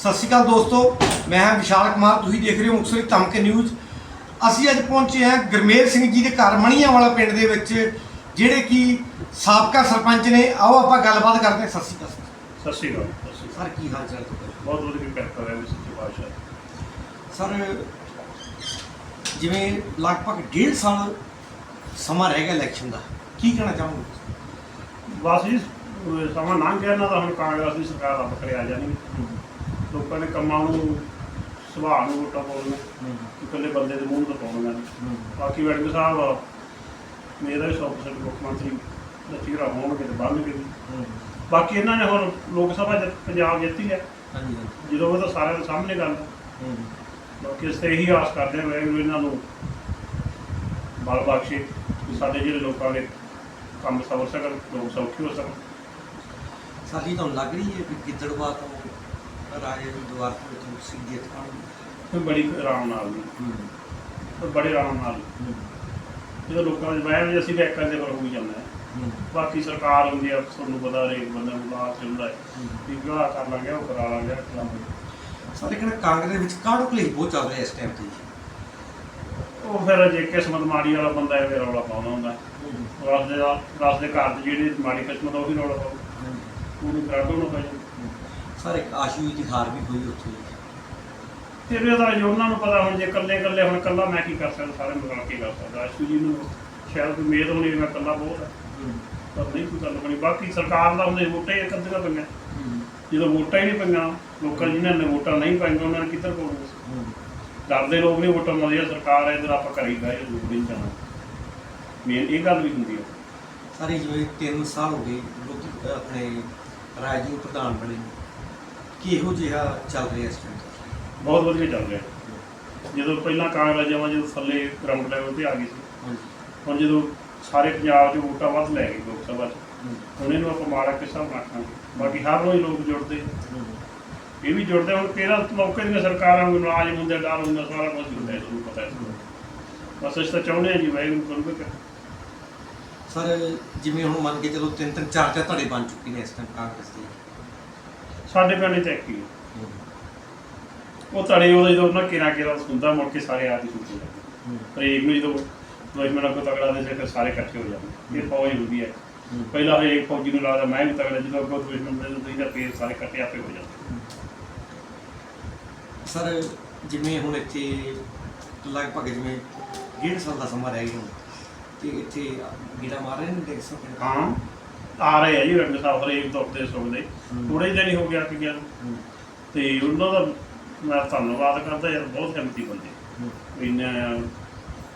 ਸਤਿ ਸ਼੍ਰੀ ਅਕਾਲ ਦੋਸਤੋ ਮੈਂ ਹਾਂ ਵਿਸ਼ਾਲ ਕੁਮਾਰ ਤੁਸੀਂ ਦੇਖ ਰਹੇ ਹੋ ਮੁਕਤਸਰ ਧਮਕੇ ਨਿਊਜ਼। ਅਸੀਂ ਅੱਜ ਪਹੁੰਚੇ ਹਾਂ ਗਰਮੇਲ ਸਿੰਘ ਜੀ ਦੇ ਘਰ ਮਣੀਆਂ ਵਾਲਾ ਪਿੰਡ ਦੇ ਵਿੱਚ ਜਿਹੜੇ ਕਿ ਸਾਬਕਾ ਸਰਪੰਚ ਨੇ। ਆਓ ਆਪਾਂ ਗੱਲਬਾਤ ਕਰਦੇ ਹਾਂ। ਸਤਿ ਸ਼੍ਰੀ ਅਕਾਲ। ਸਤਿ ਸ਼੍ਰੀ ਅਕਾਲ ਸਤਿ ਸ਼੍ਰੀ ਅਕਾਲ। ਸਰ ਕੀ ਹਾਲ ਚਾਲ ਤੁਹਾਡਾ? ਬਹੁਤ ਵਧੀਆ ਕਿਰਪਾ ਹੈ ਸੱਚੇ ਪਾਤਸ਼ਾਹ ਸਰ ਜਿਵੇਂ ਲਗਭਗ ਡੇਢ ਸਾਲ ਸਮਾਂ ਰਹਿ ਗਿਆ ਇਲੈਕਸ਼ਨ ਦਾ ਕੀ ਕਹਿਣਾ ਚਾਹੋਗੇ? ਬਸ ਜੀ ਅਹ ਸਮਾਂ ਲੰਘ ਗਿਆ ਨਾ ਤਾਂ ਹੁਣ ਕਾਂਗਰਸ ਦੀ ਸਰਕਾਰ ਰੱਬ ਕਰੇ ਆ ਜਾਣੀ। ਲੋਕਾਂ ਨੇ ਕੰਮਾਂ ਨੂੰ ਸੁਭਾਅ ਨੂੰ ਵੋਟਾਂ ਪਾਉਣੀਆਂ ਇਕੱਲੇ ਬੰਦੇ ਦੇ ਮੂੰਹ ਤੋਂ ਪਾਉਣੀਆਂ। ਬਾਕੀ ਵੈਡਿੰਗ ਸਾਹਿਬ ਮੇਰਾ ਵੀ 100% ਮੁੱਖ ਮੰਤਰੀ ਦਾ ਚਿਹਰਾ ਹੋਣਗੇ ਤੇ ਬਣਨਗੇ ਵੀ। ਬਾਕੀ ਇਹਨਾਂ ਨੇ ਹੁਣ ਲੋਕ ਸਭਾ ਜਿੱਤ ਪੰਜਾਬ ਜਿੱਤੀ ਹੈ। ਹਾਂਜੀ ਜਦੋਂ ਉਹ ਤਾਂ ਸਾਰਿਆਂ ਦੇ ਸਾਹਮਣੇ ਗੱਲ। ਬਾਕੀ ਅਸੀਂ ਇਹੀ ਆਸ ਕਰਦੇ ਹਾਂ ਵਾਹਿਗੁਰੂ ਇਹਨਾਂ ਨੂੰ ਬਲ ਬਖਸ਼ੇ ਕਿ ਸਾਡੇ ਜਿਹੜੇ ਲੋਕਾਂ ਦੇ ਕੰਮ ਸਵਰ ਸਕਣ ਲੋਕ ਸੌਖੇ ਹੋ ਸਕਣ। ਸਾਡੀ ਤੁਹਾਨੂੰ ਲੱਗ ਰਹੀ ਹੈ ਕਿ ਗਿੱਦੜਵਾ ਤੋਂ ਰਾਜੇ ਦੀ ਦੁਆਰ ਤੋਂ ਵਿੱਚ ਸਿੱਧੀ ਖਾਣਗੇ ਤੇ ਬੜੀ ਆਰਾਮ ਨਾਲ ਜੀ ਤੇ ਬੜੇ ਆਰਾਮ ਨਾਲ। ਜਦੋਂ ਲੋਕਾਂ ਦੇ ਵਹਿਮ ਜੇ ਅਸੀਂ ਵੀ ਇੱਕ ਦੇ ਪਰ ਹੋਈ ਜਾਂਦਾ ਹੈ। ਬਾਕੀ ਸਰਕਾਰ ਹੁੰਦੀ ਆ ਤੁਹਾਨੂੰ ਪਤਾ ਹਰੇਕ ਬੰਦੇ ਨੂੰ ਬਾਹਰ ਚੱਲਦਾ ਹੈ। ਵੀ ਵਿਆਹ ਕਰ ਲਾਂਗੇ ਉਹ ਕਰਾ ਲਾਂਗੇ ਆਹ ਕਰਾ ਲਾਂਗੇ। ਸਾਡੇ ਕਹਿੰਦੇ ਕਾਂਗਰਸ ਦੇ ਵਿੱਚ ਕਾੜੂ ਕਲੇਸ਼ ਬਹੁਤ ਚੱਲ ਰਿਹਾ ਇਸ ਟਾਈਮ ਤੇ ਉਹ ਫਿਰ ਜੇ ਕਿਸਮਤ ਮਾੜੀ ਵਾਲਾ ਬੰਦਾ ਹੈ ਫਿਰ ਰੌਲਾ ਪਾਉਂਦਾ ਹੁੰਦਾ ਰਸ ਦੇ ਰਸ ਦੇ ਘਰ ਦੀ ਜਿਹੜੀ ਮਾੜੀ ਕਿਸਮਤ ਆ ਉਹ ਵੀ ਰੌਲਾ ਪਾਉ ਉਹਨੂੰ ਕਰਾਡੋ ਨਾ ਪੈ ਜਾਊ ਸਰ ਇੱਕ ਆਸ਼ੂ ਦੀ ਹਾਰ ਵੀ ਹੋਈ ਉੱਥੇ। ਫਿਰ ਇਹਦਾ ਜੋ ਉਹਨਾਂ ਨੂੰ ਪਤਾ ਹੁਣ ਜੇ ਇਕੱਲੇ ਇਕੱਲੇ ਹੁਣ ਇਕੱਲਾ ਮੈਂ ਕੀ ਕਰ ਸਕਦਾ ਸਾਰੇ ਮਿਲ ਕੇ ਕਰ ਸਕਦਾ? ਅਸ਼ੂ ਜੀ ਨੂੰ ਸ਼ਾਇਦ ਕੋਈ ਉਮੀਦ ਹੋਣੀ ਵੀ ਮੈਂ ਇਕੱਲਾ ਬਹੁਤ ਹੈ। ਪਰ ਨਹੀਂ ਕੋਈ ਗੱਲ ਬਣੀ ਬਾਕੀ ਸਰਕਾਰ ਦਾ ਉਹਨੇ ਵੋਟਾਂ ਹੀ ਕੱਢੀਆਂ ਪਈਆਂ। ਜਦੋਂ ਵੋਟਾਂ ਹੀ ਨਹੀਂ ਪਈਆਂ ਲੋਕਾਂ ਜਿਨ੍ਹਾਂ ਨੇ ਵੋਟਾਂ ਨਹੀਂ ਪਾਈਆਂ ਉਹਨਾਂ ਨੇ ਕਿੱਧਰ ਪਾਉਣੀਆਂ ਡਰਦੇ ਲੋਕ ਨਹੀਂ ਵੋਟਾਂ ਪਾਉਂਦੇ ਸਰਕਾਰ ਹੈ ਇਧਰ ਆਪਾਂ ਕਰੀ ਗਏ ਲੋਕ ਨਹੀਂ ਜਾਣਾ। ਮੇਨ ਇਹ ਗੱਲ ਵੀ ਹੁੰਦੀ ਹੈ ਸਾਰੇ ਜਿਵੇਂ 3 ਸਾਲ ਹੋ ਗਏ ਲੋਕ ਆਪਣੇ ਰਾਜ ਪ੍ਰਧਾਨ ਬਣੇ। ਕਿਹੋ ਜਿਹਾ ਚੱਲ ਰਿਹਾ ਇਸ ਟਾਈਮ ਬਹੁਤ ਵਧੀਆ ਚੱਲ ਰਿਹਾ। ਜਦੋਂ ਪਹਿਲਾਂ ਕਾਂਗਰਸ ਜਮਾਂ ਜਦੋਂ ਥੱਲੇ ਗਰਾਊਂਡ ਲੈਵਲ ਤੇ ਆ ਗਈ ਸੀ ਹੁਣ ਜਦੋਂ ਸਾਰੇ ਪੰਜਾਬ 'ਚ ਵੋਟਾਂ ਵੱਧ ਲੈ ਗਏ ਲੋਕ ਸਭਾ 'ਚ ਹੁਣ ਇਹਨੂੰ ਆਪਾਂ ਮਾੜਾ ਕਿਸਾ ਰੱਖਾਂਗੇ ਬਾਕੀ ਹਰ ਰੋਜ਼ ਲੋਕ ਜੁੜਦੇ। ਇਹ ਵੀ ਜੁੜਦੇ ਹੁਣ ਕਿਹੜਾ ਮੌਕੇ ਦੀਆਂ ਸਰਕਾਰਾਂ ਨੂੰ ਨਾਜ ਹੁੰਦੇ ਡਰ ਹੁੰਦਾ ਸਾਰਾ ਕੁਝ ਹੁੰਦਾ ਹੈ ਤੁਹਾਨੂੰ ਪਤਾ ਹੈ। ਬਸ ਅਸੀਂ ਤਾਂ ਚਾਹੁੰਦੇ ਹਾਂ ਜੀ ਵਾਹਿਗੁਰੂ ਕਰੂਗਾ ਕਿ ਸਰ ਜਿਵੇਂ ਹੁਣ ਮੰਨ ਕੇ ਚਲੋ ਤਿੰਨ ਤਿੰਨ ਚਾਰ ਚਾਰ ਧੜੇ ਬਣ ਚੁੱਕੇ ਨੇ ਇਸ ਟਾਈਮ ਕਾਂਗਰਸ ਦੇ। ਸਾਡੇ ਪਿੰਡ 'ਚ ਇੱਕ ਹੀ। ਉਹ ਤੜੇ ਉਹਦਾ ਜਦੋਂ ਨਾ ਕਿਰਾ ਕਿਰਾ ਹੁੰਦਾ ਮੁੜ ਕੇ ਸਾਰੇ ਆਦੀ ਸੁੱਤੇ ਜਾਂਦੇ ਪਰ ਇੱਕ ਨੂੰ ਜਦੋਂ ਦੁਸ਼ਮਣ ਕੋ ਤਗੜਾ ਦੇ ਫਿਰ ਸਾਰੇ ਇਕੱਠੇ ਹੋ ਜਾਂਦੇ। ਇਹ ਫੌਜ ਹੁੰਦੀ ਹੈ। ਪਹਿਲਾਂ ਹਰੇਕ ਫੌਜੀ ਨੂੰ ਲੱਗਦਾ ਮੈਂ ਵੀ ਤਗੜਾ ਜਦੋਂ ਅੱਗੋਂ ਦੁਸ਼ਮਣ ਦੇ ਦੂਜੀ ਦਾ ਫੇਰ ਸਾਰੇ ਇਕੱਠੇ ਆਪੇ ਹੋ ਜਾਂਦੇ। ਸਰ ਜਿਵੇਂ ਹੁਣ ਇੱਥੇ ਲਗਭਗ ਜਿਵੇਂ ਡੇਢ ਸਾਲ ਦਾ ਸਮਾਂ ਰਹਿ ਗਿਆ ਹੁਣ ਤੇ ਇੱਥੇ ਗੀੜਾ ਮਾਰ ਰਹੇ ਨੇ ਦੇਖ ਸਕਦੇ ਹਾਂ ਹਾਂ। ਆ ਰਹੇ ਆ ਜੀ ਰੰਗ ਸਾਹਿਬ ਹਰੇਕ ਦੁੱਖ ਦੇ ਸੁੱਖ ਦੇ ਹੂੰ। ਥੋੜੇ ਦਿਨ ਹੀ ਹੋ ਗਿਆ ਕਿ ਗਿਆ ਨੂੰ। ਤੇ ਉਹਨਾਂ ਦਾ ਮੈਂ ਧੰਨਵਾਦ ਕਰਦਾ ਯਾਰ ਬਹੁਤ ਹਿੰਮਤੀ ਬੰਦੇ। ਇੰਨਾ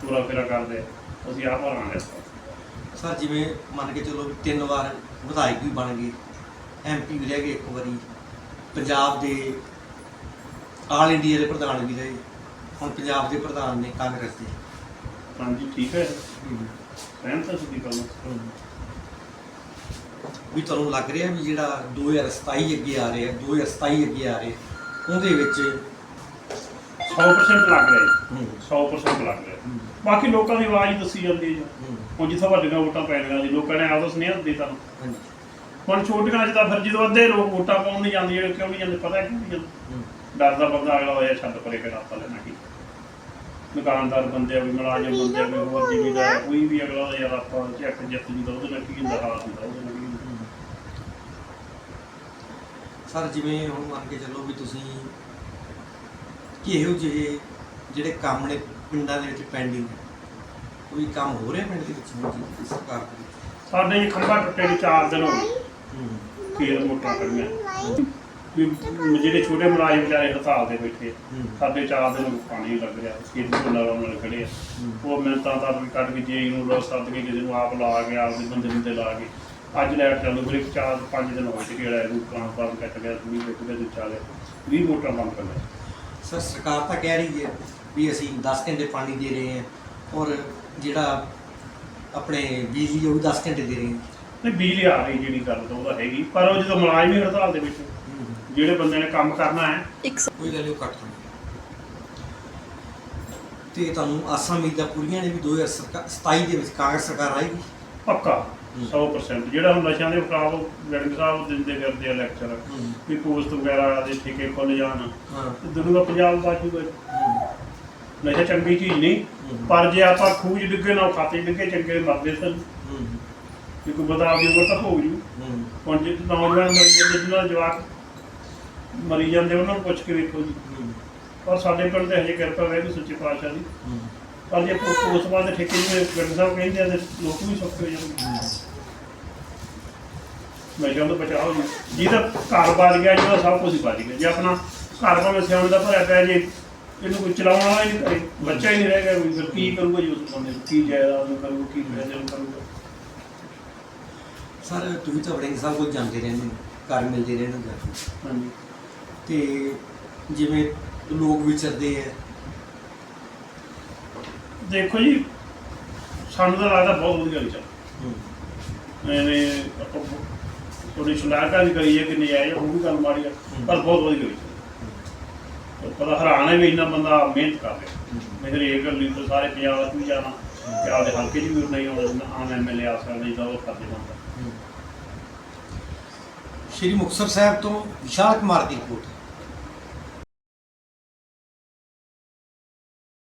ਪੂਰਾ ਫੇਰਾ ਕਰਦੇ। ਅਸੀਂ ਆਪ ਹਰਾਂਗੇ। ਸਰ ਜਿਵੇਂ ਮੰਨ ਕੇ ਚਲੋ ਵੀ ਤਿੰਨ ਵਾਰ ਵਿਧਾਇਕ ਵੀ ਬਣ ਗਏ ਐਮਪੀ ਵੀ ਰਹਿ ਗਏ ਇੱਕ ਵਾਰੀ ਪੰਜਾਬ ਦੇ ਆਲ ਇੰਡੀਆ ਦੇ ਪ੍ਰਧਾਨ ਵੀ ਰਹੇ ਹੁਣ ਪੰਜਾਬ ਦੇ ਪ੍ਰਧਾਨ ਨੇ ਕਾਂਗਰਸ ਦੇ। ਹਾਂਜੀ ਠੀਕ ਹੈ। ਸਹਿਮਤ ਸੀ ਗੱਲ ਨਾਲ। ਵੀ ਤੁਹਾਨੂੰ ਲੱਗ ਰਿਹਾ ਵੀ ਜਿਹੜਾ 2027 ਅੱਗੇ ਆ ਰਿਹਾ 2027 ਅੱਗੇ ਆ ਰਿਹਾ ਉਹਦੇ ਵਿੱਚ 100% ਲੱਗ ਰਿਹਾ। ਜੀ ਹੂੰ, 100% ਲੱਗ ਰਿਹਾ। ਬਾਕੀ ਲੋਕਾਂ ਦੀ ਆਵਾਜ਼ ਦੱਸੀ ਜਾਂਦੀ ਹੈ ਜੀ। ਹੂੰ, ਹੁਣ ਜਿੱਥੋਂ ਵੱਡੀਆਂ ਵੋਟਾਂ ਪੈਣੀਆਂ ਜੀ ਲੋਕਾਂ ਨੇ ਆਪਦਾ ਸੁਨੇਹਾ ਦੇ ਦਿੱਤਾ ਹਾਂਜੀ, ਹੁਣ ਛੋਟੀਆਂ ਚ ਤਾਂ ਫਿਰ ਜਦੋਂ ਅੱਧੇ ਲੋਕ ਵੋਟਾਂ ਪਾਉਣ ਨਹੀਂ ਜਾਂਦੇ ਜਿਹੜੇ ਕਿਉਂ ਨਹੀਂ ਜਾਂਦੇ ਪਤਾ ਕਿਉਂ ਨਹੀਂ ਜਾਂਦੇ? ਹੂੰ, ਡਰਦਾ ਬੰਦਾ ਅਗਲਾ ਹੋਇਆ ਛੱਡ ਪਰੇ ਕੇ ਰਾਤਾ ਲੈਣਾ ਕੀ? ਦੁਕਾਨਦਾਰ ਬੰਦੇ ਆ ਵੀ ਮੁਲਾਜ਼ਮ ਬੰਦੇ ਆ ਕੋਈ ਹੋਰ ਜ਼ਿਮੀਦਾਰ ਕੋਈ ਵੀ ਅਗਲਾ ਯਾਰ ਆਪਾਂ ਚੱਕ ਜਿੱਤ ਜੀ ਦਾ ਉਹਦੇ ਨਾਲ ਕੀ ਹੁੰਦਾ ਹਾਲ ਹੁੰਦਾ ਉਹਦੇ ਨਾਲ ਕੀ ਹੁੰਦਾ ਹੂੰ। ਸਰ ਜਿਵੇਂ ਹੁਣ ਮੰਨ ਕੇ ਚੱਲੋ ਵੀ ਤੁਸੀਂ ਕਿਹੋ ਜਿਹੇ ਜਿਹੜੇ ਕੰਮ ਨੇ ਪਿੰਡਾਂ ਦੇ ਵਿੱਚ ਪੈਂਡਿੰਗ ਕੋਈ ਕੰਮ ਹੋ ਰਿਹਾ ਪਿੰਡ ਦੇ ਵਿੱਚ ਹੁਣ ਜੀ ਇਸ ਸਰਕਾਰ ਦੇ ਵਿੱਚ? ਸਾਡੇ ਜੀ ਖੰਭਾ ਟੁੱਟੇ ਨੂੰ ਚਾਰ ਦਿਨ ਹੋ ਗਏ। ਹੂੰ, ਖੇਤ ਮੋਟਰਾਂ ਖੜੀਆਂ। ਵੀ ਜਿਹੜੇ ਛੋਟੇ ਮੁਲਾਜ਼ਮ ਵਿਚਾਰੇ ਹੜਤਾਲ ਤੇ ਬੈਠੇ ਹੂੰ, ਸਾਡੇ ਚਾਰ ਦਿਨ ਪਾਣੀ ਲੱਗ ਰਿਹਾ ਖੇਤ ਨੂੰ ਨਾਲ ਨਾਲ ਖੜੇ ਆ। ਹੂੰ, ਉਹ ਮਿੰਟਾਂ ਦਾ ਵੀ ਕੱਢ ਕੇ ਜੇ ਨੂੰ ਰੋ ਸੱਦ ਕੇ ਕਿਸੇ ਨੂੰ ਆਪ ਲਾ ਕੇ ਆਪਦੇ ਬੰਦੇ ਬੰਦੇ ਲਾ ਕੇ ਅੱਜ ਲੈਟ ਚੱਲੂ ਇੱਕ ਚਾਰ ਪੰਜ ਦਿਨ ਹੋਏ ਤੇ ਕਿਹੜਾ ਇਹਨੂੰ ਕਾਂ ਪਾਸ ਕੱਟ ਗਿਆ ਵੀ ਦੇ ਦੂਜਾ ਗਿਆ। 20 ਮੋਟਰਾਂ ਬੰਦ ਕਰ ਲਿਆ ਸਰ ਸਰਕਾਰ ਤਾਂ ਕਹਿ ਰਹੀ ਹੈ ਵੀ ਅਸੀਂ 10 ਘੰਟੇ ਪਾਣੀ ਦੇ ਰਹੇ ਹਾਂ ਔਰ ਜਿਹੜਾ ਆਪਣੇ ਬਿਜਲੀ ਉਹ ਵੀ 10 ਘੰਟੇ ਦੇ ਰਹੇ ਹਾਂ। ਨਹੀਂ ਬਿਜਲੀ ਆ ਰਹੀ ਜਿਹੜੀ ਗੱਲ ਤਾਂ ਉਹਦਾ ਹੈਗੀ ਪਰ ਉਹ ਜਦੋਂ ਮੁਲਾਜ਼ਮ ਹੀ ਹੜਤਾਲ ਦੇ ਵਿੱਚ ਜਿਹੜੇ ਬੰਦੇ ਨੇ ਕੰਮ ਕਰਨਾ ਹੈ। ਕੋਈ ਗੱਲ ਨੀ, ਉਹ ਕੱਟ ਤੇ ਤੁਹਾਨੂੰ ਆਸਾਂ ਉਮੀਦਾਂ ਪੂਰੀਆਂ ਨੇ ਵੀ 2027 ਦੇ ਵਿੱਚ ਕਾਂਗਰਸ ਸਰਕਾਰ ਆਏਗੀ? ਪੱਕਾ। ਹੂੰ। 100% ਜਿਹੜਾ ਹੁਣ ਨਸ਼ਿਆਂ ਦੇ ਖਿਲਾਫ ਗੜਗ ਸਾਹਿਬ ਦਿੰਦੇ ਕਰਦੇ ਆ ਲੈਕਚਰ ਹੂੰ। ਵੀ ਪੋਸਟ ਵਗੈਰਾ ਦੇ ਠੇਕੇ ਖੁੱਲ ਜਾਣ ਹਾਂ ਤੇ ਦੁਨੀਆ ਪੰਜਾਬ ਬਾਜੂਗਾ ਹੂੰ। ਨਸ਼ਾ ਚੰਗੀ ਚੀਜ਼ ਨਹੀਂ ਹੂੰ। ਪਰ ਜੇ ਆਪਾਂ ਖੂਜ ਡਿੱਗੇ ਨਾ ਖਾਤੇ ਡਿੱਗੇ ਚੰਗੇ ਮਰਦੇ ਸਨ ਹੂੰ। ਜੇ ਕੋਈ ਬਤਾ ਆਪਦੀ ਉਮਰ ਤਾਂ ਹੋ ਜੂ ਹੂੰ। ਹੁਣ ਜੇ ਨੌਜਵਾਨ ਮਰੀ ਜਾਂਦੇ ਜਿਹਨਾਂ ਦੇ ਜਵਾਕ ਮਰੀ ਜਾਂਦੇ ਉਹਨਾਂ ਨੂੰ ਪੁੱਛ ਕੇ ਵੇਖੋ ਜੀ ਹੂੰ। ਪਰ ਸਾਡੇ ਪਿੰਡ ਤੇ ਹਜੇ ਕਿਰਪਾ ਵੈਗੂ ਸੱਚੇ ਪਾਤਸ਼ਾਹ ਦੀ ਹੂੰ। ਪਰ ਜੇ ਉਸ ਬਾਅਦ ਦੇ ਠੇਕੇ ਜਿਵੇਂ ਪਿੰਡ ਸਾਹਿਬ ਕਹਿੰਦੇ ਆ ਤੇ ਲੋਕ ਵੀ ਸੌਖੇ ਹੋ ਜਾਣਗੇ। ਨਸ਼ਿਆਂ ਤੋਂ ਬਚਾਓ ਜੀ। ਜਿਹਦਾ ਘਰ ਬਚ ਗਿਆ ਜਿਹਦਾ ਸਭ ਕੁਝ ਬਚ ਗਿਆ। ਜੇ ਆਪਣਾ ਘਰ ਭਾਵੇਂ ਸਿਆਉਣ ਦਾ ਭਰਿਆ ਪਿਆ ਜੇ ਇਹਨੂੰ ਕੋਈ ਚਲਾਉਣ ਵਾਲਾ ਹੀ ਨਹੀਂ ਕਰੇ। ਬੱਚਾ ਹੀ ਨਹੀਂ ਰਹਿ ਗਿਆ ਕੋਈ। ਫਿਰ ਕੀ ਕਰੂਗਾ ਜੀ ਉਸ ਬੰਦੇ ਨੂੰ? ਕੀ ਜਾਇਦਾਦ ਨੂੰ ਕਰੂਗਾ ਕੀ ਨੂੰ ਕਰੂਗਾ? ਸਰ ਤੁਸੀਂ ਤਾਂ ਬੜੇ ਸਭ ਕੁਝ ਜਾਣਦੇ ਰਹਿੰਦੇ ਹੋ। ਘਰ ਮਿਲਦੇ ਰਹਿੰਦੇ ਹੋ। ਜਾ ਕੇ ਹਾਂਜੀ। ਤੇ ਜਿਵੇਂ ਲੋਕ ਵਿਚਰਦੇ ਆ ਦੇਖੋ ਜੀ ਸਾਨੂੰ ਤਾਂ ਲੱਗਦਾ ਬਹੁਤ ਵਧੀਆ ਹੂੰ। ਐਵੇਂ ਆਪਾਂ ਥੋੜੀ ਸ਼ਲਾਘਾ ਵੀ ਕਰੀਏ ਕਿ ਨਜਾਇਜ਼ ਉਹ ਵੀ ਗੱਲ ਮਾੜੀ ਆ ਪਰ ਬਹੁਤ ਵਧੀਆ ਚੱਲ ਪਤਾ ਹੈਰਾਨ ਹੈ ਵੀ ਇੰਨਾ ਬੰਦਾ ਮਿਹਨਤ ਕਰ ਰਿਹਾ। ਮੇਰੇ ਇਹ ਗੱਲ ਲੀਡਰ ਸਾਰੇ ਪੰਜਾਬ ਵਿੱਚ ਵੀ ਜਾਣਾ। ਤੇ ਆਪਦੇ ਹਲਕੇ 'ਚ ਵੀ ਨਹੀਂ ਆਉਣਾ ਆਮ ਐਮਐਲਏ ਆ ਸਕਦਾ ਜਿੱਦਾਂ ਉਹ ਕਰਦੇ ਜਾਂਦਾ ਸ਼੍ਰੀ ਮੁਕਤਸਰ ਸਾਹਿਬ ਤੋਂ ਵਿਸ਼ਾਲ ਕੁਮਾਰ ਦੀ ਰਿਪੋਰਟ।